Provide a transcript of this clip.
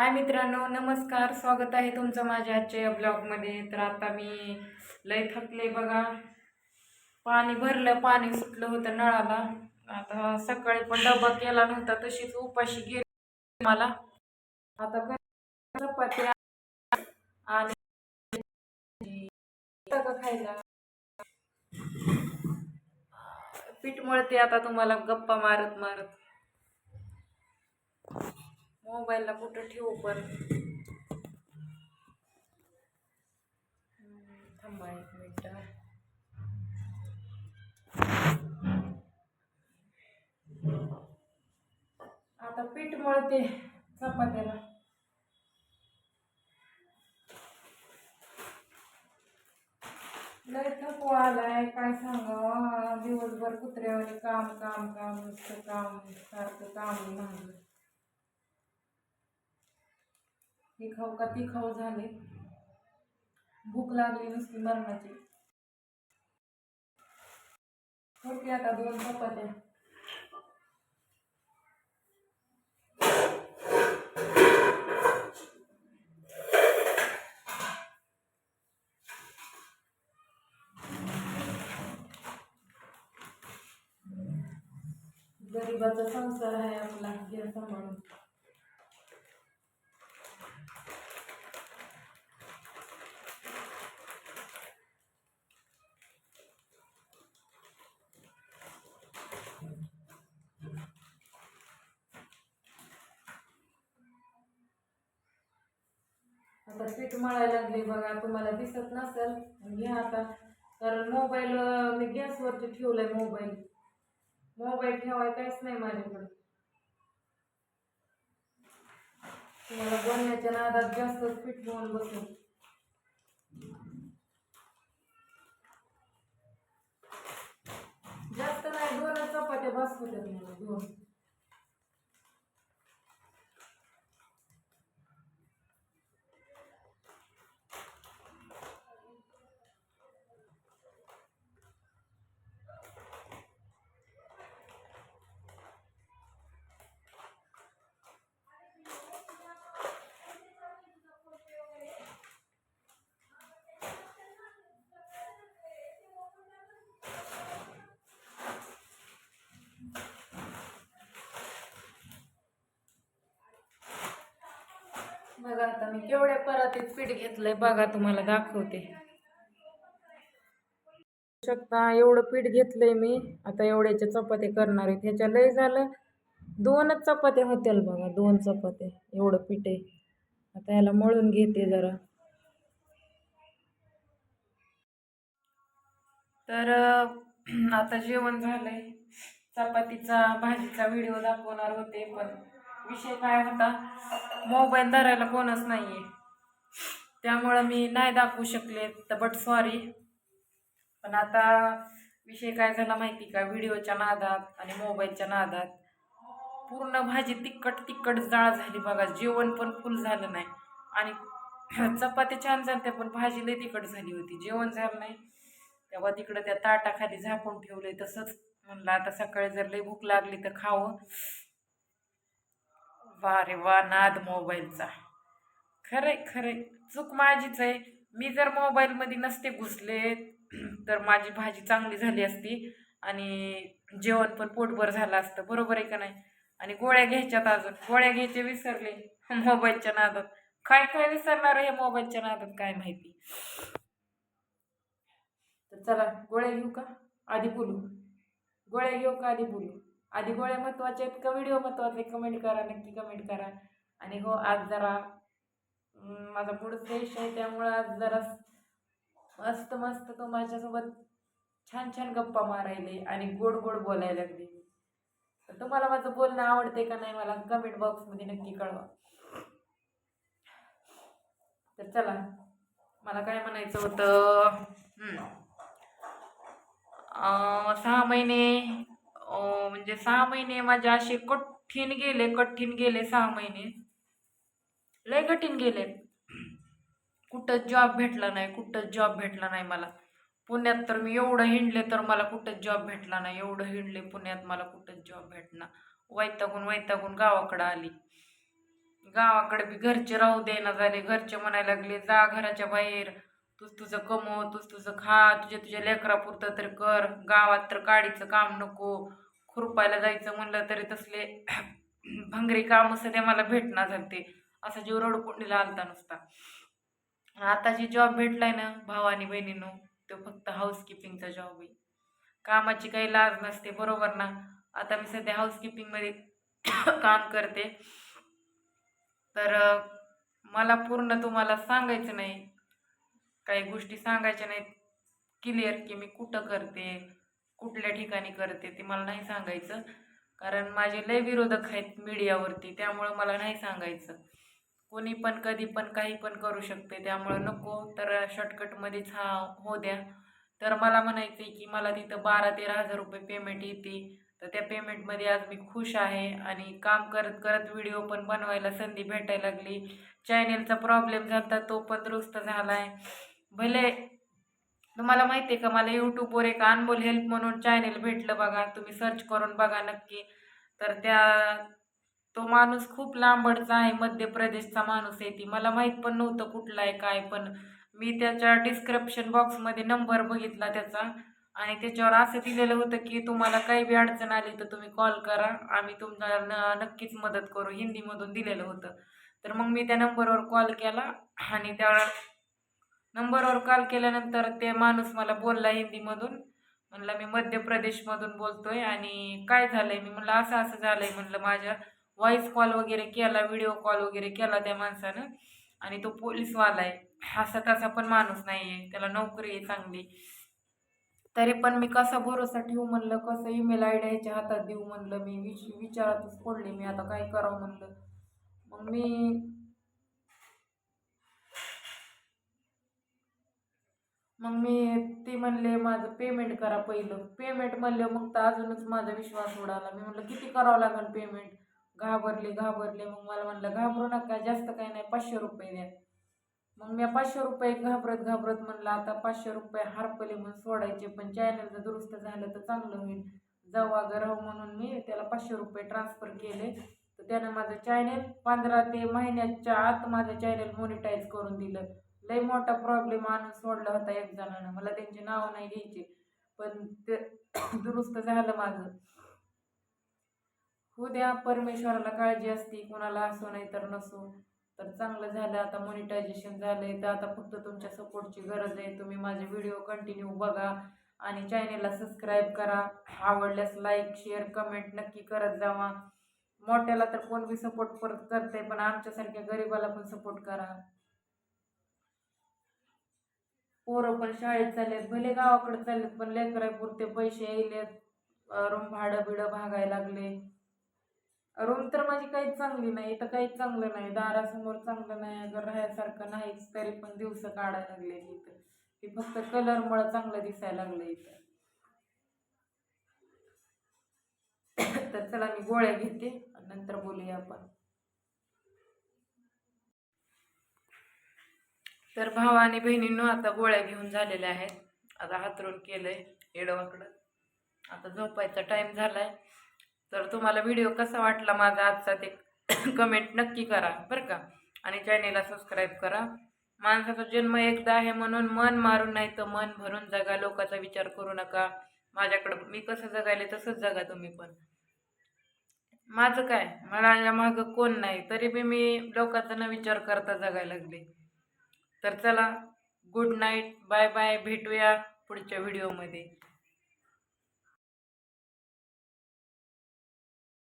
हाय मित्रांनो नमस्कार. स्वागत आहे तुमचं माझ्या आजच्या या ब्लॉगमध्ये. तर आता मी लय थकले बघा. पाणी भरलं पाणी सुटलं होतं नळाला. आता सकाळी पण डबा केला नव्हता तशीच उपाशी गेली मला. आता चपाती आणि खायला. पीठ मळते आता तुम्हाला गप्पा मारत मारत. मोबाईलला कुठं ठेवू पण? थांबा एक मिनिट. आता पीठ मळते चपात्याला. लय थकवा आलाय काय सांगावं? दिवसभर कुत्र्यावर काम काम काम नुसतं काम सारखं काम नाही. हे खाऊ का ती खाऊ झाले. भूक लागली नुसती मरणाची. होती आता दोन चपात्या. गरिबाचा संसार आहे आपला घ्या सांभाळून. आता पीठ मळायला लागले. बघा तुम्हाला दिसत नसेल घ्या आता. कारण मोबाईल मी गॅसवरती ठेवलाय मोबाईल मोबाईल ठेवाय काहीच नाही माझ्याकडे. तुम्हाला बोलण्याच्या नादात जास्तच पीठ मळून बसून जास्त नाही दोनच चपात्या बस होत्यात मला दोन. बघा आता मी केवढ्या परातीत पीठ घेतलंय बघा तुम्हाला दाखवते. शकता एवढं पीठ घेतलंय मी. आता एवढ्याच्या चपात्या करणार आहे. ह्याच्या लय झालं. दोनच चपात्या होतील बघा दोन चपात्या एवढं पीठ आहे. आता ह्याला मळून घेते जरा. तर आता जेवण झालंय. चपातीचा भाजीचा व्हिडिओ दाखवणार होते पण विषय काय होता? मोबाईल धरायला कोणच नाही आहे त्यामुळं मी नाही दाखवू शकले तर बट सॉरी पण आता विषय काय झाला माहिती का? व्हिडिओच्या नादात आणि मोबाईलच्या नादात पूर्ण भाजी तिखट तिखट जाळ झाली बघा. जेवण पण फुल झालं नाही. आणि चपात्या छान झाल्या पण भाजी लई तिखट झाली होती. जेवण झालं नाही. तेव्हा तिकडं त्या ताटाखाली झाकून ठेवलंय तसंच. म्हणलं आता सकाळी जर लई भूक लागली तर खावं. वा रे वा नाद मोबाईलचा. खरंय खरंय. चूक माझीच आहे. मी जर मोबाईलमध्ये नसते घुसले तर माझी भाजी चांगली झाली असती आणि जेवण पण पोटभर झालं असतं. बरोबर आहे का नाही? आणि गोळ्या घ्यायच्यात अजून. गोळ्या घ्यायचे विसरले मोबाईलच्या नादात. काय काय विसरणार हे मोबाईलच्या नादात? काय माहिती? तर चला गोळ्या घेऊ का? आधी बोलू. गोळ्या घेऊ का? आधी बोलू. आधी गोळ्या महत्त्वाच्या आहेत का व्हिडिओ महत्त्वाचे कमेंट करा नक्की कमेंट करा. आणि हो आज जरा माझा मूड फ्रेश आहे त्यामुळं आज जरा मस्त मस्त तो माझ्यासोबत छान छान गप्पा मारायले आणि गोड गोड बोलायला लागली. तर तुम्हाला माझं बोलणं आवडते का नाही मला कमेंट बॉक्समध्ये नक्की कळवा. तर चला मला काय म्हणायचं होतं? सहा महिने म्हणजे सहा महिने माझे असे कठीण गेले कठीण गेले सहा महिने. लय कठीण गेले. कुठंच जॉब भेटला नाही कुठंच जॉब भेटला नाही मला. पुण्यात तर मी एवढं हिंडले तर मला कुठंच जॉब भेटला नाही. एवढं हिंडले पुण्यात मला कुठंच जॉब भेटणार वैतागून वैतागून गावाकडं आली. गावाकडे बी घरचे राहू देना झाले. घरचे म्हणायला लागले जा घराच्या बाहेर. तूच तुझं कमव तूच तुझं खा. तुझ्या तुझ्या लेकरापुरतं तरी कर. गावात तर काडीचं काम नको. कृपायला जायचं म्हणलं तरी तसले भंगरी काम सध्या मला भेटणार झालते. असा जीव रडकुंडीला आलता नुसता. आता जी जॉब भेटलाय ना भावानी बहिणीनो तो फक्त हाऊसकीपिंगचा जॉब आहे. कामाची काही लाज नसते बरोबर ना? आता मी सध्या हाऊसकीपिंगमध्ये काम करते. तर मला पूर्ण तुम्हाला सांगायचं नाही. काही गोष्टी सांगायच्या नाहीत. क्लिअर की मी कुठं करते? कुठल्या ठिकाणी करते ते मला नाही सांगायचं. कारण माझे लय विरोधक आहेत मीडियावरती त्यामुळं मला नाही सांगायचं. कोणी पण कधी पण काही पण करू शकते त्यामुळं नको. तर शॉर्टकटमध्येच हा हो द्या. तर मला म्हणायचं आहे की मला तिथं बारा तेरा हजार रुपये पेमेंट येते. तर त्या पेमेंटमध्ये आज मी खुश आहे आणि काम करत करत व्हिडिओ पण बनवायला संधी भेटायला लागली. चॅनेलचा प्रॉब्लेम झाला तो पण दुरुस्त झाला आहे भले तुम्हाला माहिती आहे का मला यूट्यूबवर एक अनमोल हेल्प म्हणून चॅनेल भेटलं बघा. तुम्ही सर्च करून बघा नक्की. तर त्या तो माणूस खूप लांबडचा आहे मध्य प्रदेशचा माणूस आहे ती. मला माहीत पण नव्हतं कुठला आहे काय पण. मी त्याच्या डिस्क्रिप्शन बॉक्समध्ये नंबर बघितला त्याचा. आणि त्याच्यावर असं दिलेलं होतं की तुम्हाला काही बी अडचण आली तर तुम्ही कॉल करा. आम्ही तुम्हाला न नक्कीच मदत करू. हिंदीमधून दिलेलं होतं. तर मग मी त्या नंबरवर कॉल केला आणि त्या नंबरवर कॉल केल्यानंतर ते माणूस मला बोलला हिंदीमधून. म्हणलं मी मध्य प्रदेशमधून बोलतोय आणि काय झालंय? मी म्हणलं असं असं झालंय. म्हणलं माझ्या व्हॉइस कॉल वगैरे केला व्हिडिओ कॉल वगैरे केला त्या माणसानं आणि तो पोलीसवाला आहे. असा तसा पण माणूस नाही आहे त्याला नोकरी आहे चांगली. तरी पण मी कसा भरोसा ठेवू म्हणलं कसं ईमेल आय डी हातात देऊ म्हणलं मी. विच विचारातच पडले मी. आता काय करावं म्हणलं. मग मी मग मी ते म्हणले माझं पेमेंट करा पहिलं. पेमेंट म्हणलं मग तर अजूनच माझा विश्वास उडाला. मी म्हणलं किती करावं लागेल पेमेंट घाबरले घाबरले. मग मला म्हणलं घाबरू नका जास्त काही नाही पाचशे रुपये द्या. मग मी पाचशे रुपये घाबरत घाबरत म्हणलं आता पाचशे रुपये हरपले म्हणून सोडायचे पण चॅनल जर दुरुस्त झालं तर चांगलं होईल. जाऊ अगं राहू म्हणून मी त्याला पाचशे रुपये ट्रान्सफर केले. तर त्यानं माझं चॅनेल पंधरा ते महिन्याच्या आत माझं चॅनेल मॉनिटाईज करून दिलं. लय मोठा प्रॉब्लेम आणून सोडला होता एक जणानं. मला त्यांची नावं नाही घ्यायची. पण ते दुरुस्त झालं माझं. हो द्या परमेश्वराला काळजी असते. कोणाला असो नाही तर नसो. तर चांगलं झालं. आता मॉनिटायझेशन झालंय. तर आता फक्त तुमच्या सपोर्टची गरज आहे. तुम्ही माझे व्हिडिओ कंटिन्यू बघा आणि चॅनेलला सबस्क्राईब करा. आवडल्यास लाईक शेअर कमेंट नक्की करत जावा. मोठ्याला तर कोण बी सपोर्ट परत करते पण आमच्यासारख्या गरिबाला पण सपोर्ट करा. पोरं पण शाळेत चाललेत भले गावाकडे चाललेत पण लेकरापुरते पैसे यायलेत. रूम भाडं बिडं भागायला लागले. रूम तर माझी काहीच चांगली नाही इथं काहीच चांगलं नाही दारासमोर चांगलं नाही अगर राहायसारखं नाही तरी पण दिवस काढायला लागले इथं. की फक्त कलरमुळं चांगलं दिसायला लागलं इथं. तर चला मी गोळ्या घेते नंतर बोलूया आपण. तर भाव आणि बहिणींनो आता गोळ्या घेऊन झालेल्या आहेत. आता हातरून केलंय येडवाकडं. आता झोपायचा टाईम झालाय. तर तुम्हाला व्हिडिओ कसा वाटला माझा आजचा ते कमेंट नक्की करा बरं का? आणि चॅनेलला सबस्क्राईब करा. माणसाचा जन्म एकदा आहे म्हणून मन मारून नाही तर मन भरून जगा. लोकांचा विचार करू नका. माझ्याकडं मी कसं जगायले तसंच जगा तुम्ही पण. माझं काय? मला मागं कोण नाही? तरी बी मी लोकांचा न विचार करता जगायला लागले. तर चला गुड नाईट बाय बाय भेटूया पुढच्या व्हिडिओमध्ये